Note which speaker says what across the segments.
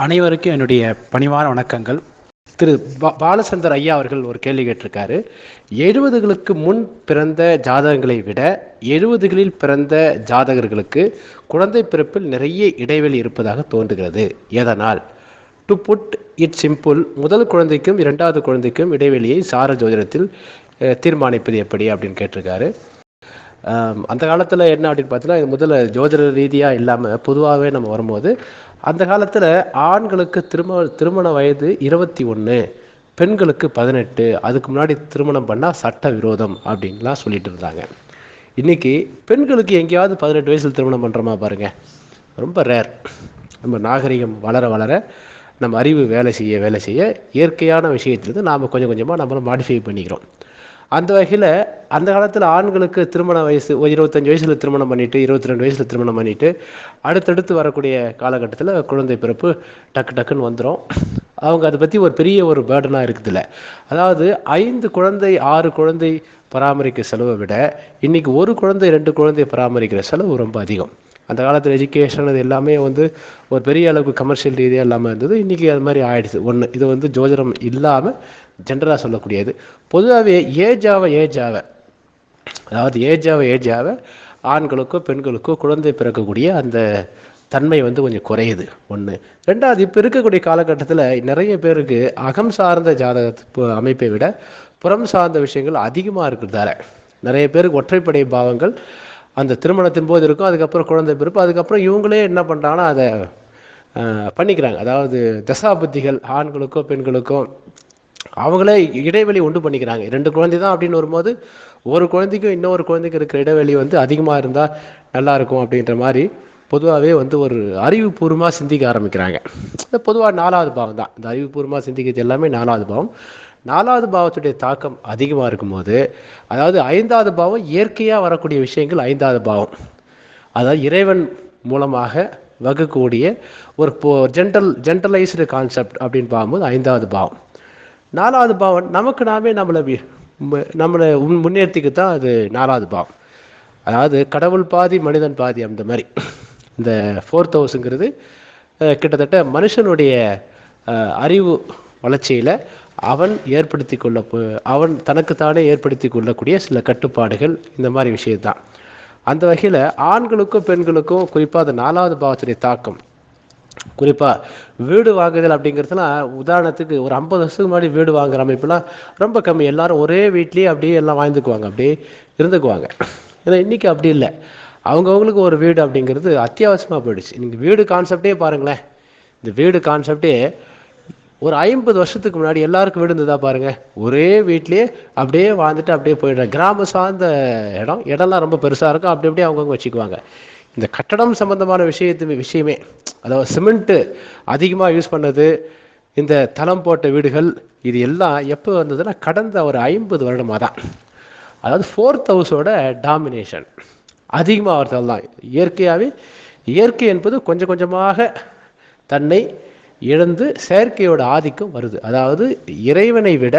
Speaker 1: அனைவருக்கும் என்னுடைய பணிவான வணக்கங்கள். திரு பா- பாலச்சந்தர் ஐயா அவர்கள் ஒரு கேள்வி கேட்டிருக்காரு. எழுபதுகளுக்கு முன் பிறந்த ஜாதகங்களை விட எழுபதுகளில் பிறந்த ஜாதகர்களுக்கு குழந்தை பிறப்பில் நிறைய இடைவெளி இருப்பதாக தோன்றுகிறது. எதனால்? டு புட் இட் சிம்பிள் முதல் குழந்தைக்கும் இரண்டாவது குழந்தைக்கும் இடைவெளியை சார ஜோதிடத்தில் தீர்மானிப்பது எப்படி அப்படின்னு கேட்டிருக்காரு. அந்த காலத்தில் என்ன அப்படின்னு பார்த்தீங்கன்னா இது முதல்ல ஜோதிட ரீதியாக இல்லாமல் பொதுவாகவே நம்ம வரும்போது அந்த காலத்தில் ஆண்களுக்கு திரும திருமண வயது இருபத்தி ஒன்று பெண்களுக்கு பதினெட்டு அதுக்கு முன்னாடி திருமணம் பண்ணால் சட்ட விரோதம் அப்படின்லாம் சொல்லிட்டு இருந்தாங்க. இன்னைக்கு பெண்களுக்கு எங்கேயாவது பதினெட்டு வயசில் திருமணம் பண்ணுறோமா பாருங்கள் ரொம்ப ரேர் நம்ம நாகரிகம் வளர வளர நம்ம அறிவு வேலை செய்ய வேலை செய்ய இயற்கையான விஷயத்திலிருந்து நாம் கொஞ்சம் கொஞ்சமாக நம்மளை மாடிஃபை பண்ணிக்கிறோம். அந்த வகையில் அந்த காலத்தில் ஆண்களுக்கு திருமண வயசு இருபத்தஞ்சி வயசில் திருமணம் பண்ணிட்டு இருபத்தி ரெண்டு வயசில் திருமணம் பண்ணிட்டு அடுத்தடுத்து வரக்கூடிய காலகட்டத்தில் குழந்தை பிறப்பு டக்கு டக்குன்னு வந்துடும் அவங்க அதை பற்றி ஒரு பெரிய ஒரு பேர்டனாக இருக்குதுல்ல. அதாவது ஐந்து குழந்தை ஆறு குழந்தை பராமரிக்க செலவை விட இன்றைக்கி ஒரு குழந்தை ரெண்டு குழந்தை பராமரிக்கிற செலவு ரொம்ப அதிகம். அந்த காலத்தில் எஜுகேஷன் அது எல்லாமே வந்து ஒரு பெரிய அளவுக்கு கமர்ஷியல் ரீதியாக இல்லாமல் இருந்தது. இன்றைக்கி அது மாதிரி ஆயிடுச்சு ஒன்று இது வந்து ஜோதிடம் இல்லாமல் ஜென்ரலாக சொல்லக்கூடியது. பொதுவாகவே ஏஜ் ஆக ஏஜ் ஆக அதாவது ஏஜ் ஆக ஏஜ் ஆக ஆண்களுக்கோ பெண்களுக்கோ குழந்தை பிறக்கக்கூடிய அந்த தன்மை வந்து கொஞ்சம் குறையுது. ஒன்று ரெண்டாவது இப்போ இருக்கக்கூடிய காலகட்டத்தில் நிறைய பேருக்கு அகம் சார்ந்த ஜாதக அமைப்பை விட புறம் சார்ந்த விஷயங்கள் அதிகமாக இருக்கிறதால. நிறைய பேருக்கு ஒற்றைப்படை பாவங்கள் அந்த திருமணத்தின் போது இருக்கும் அதுக்கப்புறம் குழந்தை பிறப்பு அதுக்கப்புறம் இவங்களே என்ன பண்ணுறாங்கன்னா அதை பண்ணிக்கிறாங்க. அதாவது தசாபுத்திகள் ஆண்களுக்கோ பெண்களுக்கோ அவங்களே இடைவெளி உண்டு பண்ணிக்கிறாங்க. ரெண்டு குழந்தை தான் அப்படின்னு வரும்போது ஒரு குழந்தைக்கும் இன்னொரு குழந்தைக்கு இருக்கிற இடைவெளி வந்து அதிகமாக இருந்தால் நல்லா இருக்கும் அப்படின்ற மாதிரி பொதுவாகவே வந்து ஒரு அறிவுபூர்வமாக சிந்திக்க ஆரம்பிக்கிறாங்க. பொதுவாக நாலாவது பாவம் தான் இந்த அறிவுபூர்வமாக சிந்திக்கிறது எல்லாமே நாலாவது பாவம். நாலாவது பாவத்துடைய தாக்கம் அதிகமாக இருக்கும்போது அதாவது ஐந்தாவது பாவம் இயற்கையாக வரக்கூடிய விஷயங்கள் ஐந்தாவது பாவம். அதாவது இறைவன் மூலமாக வகுக்கக்கூடிய ஒரு ஜென்ரல் ஜென்ரலைஸ்டு கான்செப்ட் அப்படின்னு பார்க்கும்போது ஐந்தாவது பாவம். நாலாவது பாவம் நமக்கு நாமே நம்மளை நம்மளை முன்- முன்னேற்றிக்கு தான் அது நாலாவது பாவம். அதாவது கடவுள் பாதி மனிதன் பாதி அந்த மாதிரி. இந்த ஃபோர்த் ஹவுஸுங்கிறது கிட்டத்தட்ட மனுஷனுடைய அறிவு வளர்ச்சியில் அவன் ஏற்படுத்தி கொள்ள அவன் தனக்குத்தானே ஏற்படுத்தி கொள்ளக்கூடிய சில கட்டுப்பாடுகள் இந்த மாதிரி விஷயம்தான். அந்த வகையில் ஆண்களுக்கும் பெண்களுக்கும் குறிப்பாக அந்த நாலாவது பாவத்துடைய தாக்கம். குறிப்பாக வீடு வாங்குதல் அப்படிங்கிறதுலாம் உதாரணத்துக்கு ஒரு ஐம்பது வருஷத்துக்கு முன்னாடி வீடு வாங்குற அமைப்புலாம் ரொம்ப கம்மி. எல்லாரும் ஒரே வீட்லேயே அப்படியே எல்லாம் வாழ்ந்துக்குவாங்க அப்படியே இருந்துக்குவாங்க. ஏன்னா இன்னைக்கு அப்படி இல்லை. அவங்கவுங்களுக்கு ஒரு வீடு அப்படிங்கிறது அத்தியாவசியமாக போயிடுச்சு. நீங்கள் வீடு கான்செப்டே பாருங்களேன். இந்த வீடு கான்செப்டே ஒரு ஐம்பது வருஷத்துக்கு முன்னாடி எல்லாருக்கும் வீடு இருந்ததா பாருங்க. ஒரே வீட்லயே அப்படியே வாழ்ந்துட்டு அப்படியே போயிடுறாங்க கிராம சார்ந்த இடம் இடம்லாம் ரொம்ப பெருசா இருக்கும். அப்படி அப்படியே அவங்கவுங்க வச்சுக்குவாங்க. இந்த கட்டடம் சம்பந்தமான விஷயத்து விஷயமே அதாவது சிமெண்ட்டு அதிகமாக யூஸ் பண்ணது இந்த தளம் போட்ட வீடுகள் இது எல்லாம் எப்போ வந்ததுன்னா கடந்த ஒரு ஐம்பது வருடமாக தான் அதாவது ஃபோர்த் ஹவுஸோட டாமினேஷன் அதிகமாக வரதால் தான் இயற்கையாகவே இயற்கை என்பது கொஞ்சம் கொஞ்சமாக தன்னை இழந்து செயற்கையோட ஆதிக்கம் வருது. அதாவது இறைவனை விட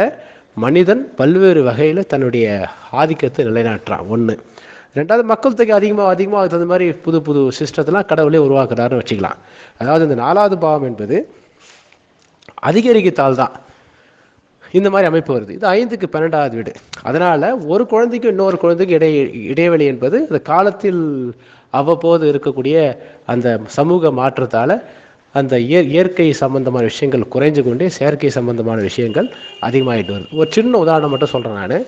Speaker 1: மனிதன் பல்வேறு வகையில் தன்னுடைய ஆதிக்கத்தை நிலைநாட்டுறான். ஒன்று ரெண்டாவது மக்கள் தொகை அதிகமாக அதிகமாக அதுக்கு தகுந்த மாதிரி புது புது சிஸ்டத்தெல்லாம் கடவுளே உருவாக்குறாருன்னு வச்சுக்கலாம். அதாவது இந்த நாலாவது பாவம் என்பது அதிகரிக்கத்தால் தான் இந்த மாதிரி அமைப்பு வருது. இது ஐந்துக்கு பன்னெண்டாவது வீடு. அதனால் ஒரு குழந்தைக்கும் இன்னொரு குழந்தைக்கும் இடை இடைவெளி என்பது இந்த காலத்தில் அவ்வப்போது இருக்கக்கூடிய அந்த சமூக மாற்றத்தால் அந்த இய இயற்கை சம்பந்தமான விஷயங்கள் குறைஞ்சு கொண்டே செயற்கை சம்பந்தமான விஷயங்கள் அதிகமாகிட்டு வருது. ஒரு சின்ன உதாரணம் மட்டும் சொல்கிறேன் நான்.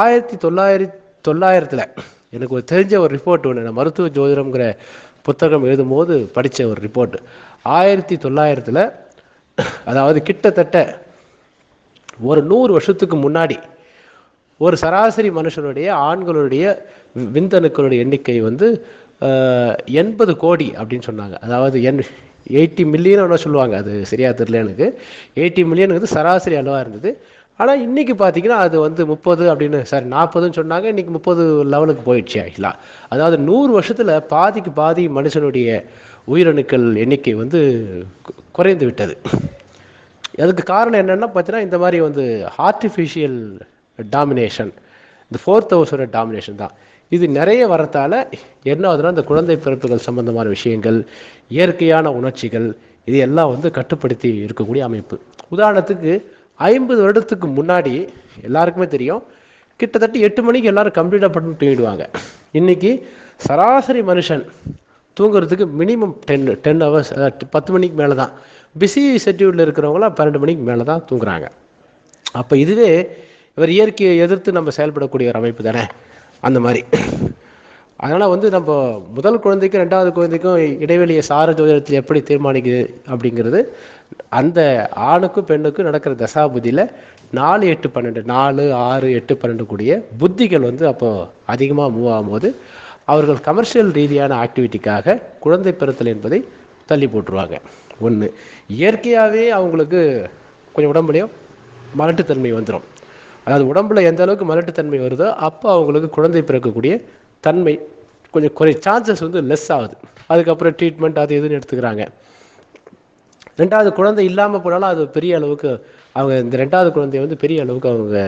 Speaker 1: ஆயிரத்தி தொள்ளாயிரத்தி தொள்ளாயிரத்தில் எனக்கு ஒரு தெரிஞ்ச ஒரு ரிப்போர்ட் ஒன்று நான் மருத்துவ ஜோதிடம்ங்கிற புத்தகம் எழுதும்போது படித்த ஒரு ரிப்போர்ட் ஆயிரத்தி தொள்ளாயிரத்தில் அதாவது கிட்டத்தட்ட ஒரு நூறு வருஷத்துக்கு முன்னாடி ஒரு சராசரி மனுஷனுடைய ஆண்களுடைய விந்தணுக்களுடைய எண்ணிக்கை வந்து எண்பது கோடி அப்படின்னு சொன்னாங்க. அதாவது என் எயிட்டி மில்லியன் சொல்லுவாங்க. அது சரியா தெரில எனக்கு. எயிட்டி மில்லியனுக்கு வந்து சராசரி அளவாக இருந்தது. ஆனால் இன்றைக்கி பார்த்தீங்கன்னா அது வந்து முப்பது அப்படின்னு சாரி நாற்பதுன்னு சொன்னாங்க. இன்றைக்கி முப்பது லெவலுக்கு போயிடுச்சு ஆக்சுவலாக அதாவது நூறு வருஷத்தில் பாதிக்கு பாதி மனுஷனுடைய உயிரணுக்கள் எண்ணிக்கை வந்து குறைந்து விட்டது. அதுக்கு காரணம் என்னென்னா பார்த்தீங்கன்னா இந்த மாதிரி வந்து ஆர்டிஃபிஷியல் டாமினேஷன் இந்த ஃபோர்த் ஹவுஸோட டாமினேஷன் தான். இது நிறைய வரத்தால் என்ன ஆகுதுன்னா இந்த குழந்தை பிறப்புகள் சம்பந்தமான விஷயங்கள் இயற்கையான உணர்ச்சிகள் இது எல்லாம் வந்து கட்டுப்படுத்தி இருக்கக்கூடிய அமைப்பு. உதாரணத்துக்கு ஐம்பது வருடத்துக்கு முன்னாடி எல்லாருக்குமே தெரியும் கிட்டத்தட்ட எட்டு மணிக்கு எல்லாரும் கம்ப்ளீட்டாக பண்ணி தூங்கிடுவாங்க. இன்னைக்கு சராசரி மனுஷன் தூங்குறதுக்கு மினிமம் டென் டென் ஹவர்ஸ் பத்து மணிக்கு மேலே தான் பிஸி ஷெட்யூலில் இருக்கிறவங்களாம் பன்னெண்டு மணிக்கு மேலே தான் தூங்குறாங்க. அப்போ இதுவே இவர் இயற்கையை எதிர்த்து நம்ம செயல்படக்கூடிய ஒரு அமைப்பு தானே? அந்த மாதிரி. அதனால் வந்து நம்ம முதல் குழந்தைக்கும் ரெண்டாவது குழந்தைக்கும் இடைவெளியை சார ஜோதிடத்தில் எப்படி தீர்மானிக்குது அப்படிங்கிறது அந்த ஆணுக்கும் பெண்ணுக்கும் நடக்கிற தசாபுதியில் நாலு எட்டு பன்னெண்டு நாலு ஆறு எட்டு பன்னெண்டு கூடிய புத்திகள் வந்து அப்போது அதிகமாக மூவ் ஆகும்போது அவர்கள் கமர்ஷியல் ரீதியான ஆக்டிவிட்டிக்காக குழந்தை பிறத்தல் என்பதை தள்ளி போட்டுருவாங்க. ஒன்று இயற்கையாகவே அவங்களுக்கு கொஞ்சம் உடம்புலையும் மலட்டுத்தன்மை வந்துடும் அதாவது உடம்புல எந்த அளவுக்கு மலட்டுத்தன்மை வருதோ அப்போ அவங்களுக்கு குழந்தை பிறக்கக்கூடிய தன்மை கொஞ்சம் குறை சான்சஸ் வந்து லெஸ் ஆகுது. அதுக்கப்புறம் ட்ரீட்மெண்ட் அது இதுன்னு எடுத்துக்கிறாங்க. ரெண்டாவது குழந்தை இல்லாமல் போனாலும் அது பெரிய அளவுக்கு அவங்க இந்த ரெண்டாவது குழந்தைய வந்து பெரிய அளவுக்கு அவங்க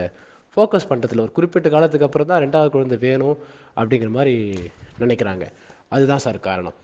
Speaker 1: ஃபோக்கஸ் பண்ணுறதுல ஒரு குறிப்பிட்ட காலத்துக்கு அப்புறம் தான் ரெண்டாவது குழந்தை வேணும் அப்படிங்கிற மாதிரி நினைக்கிறாங்க. அதுதான் சார் காரணம்.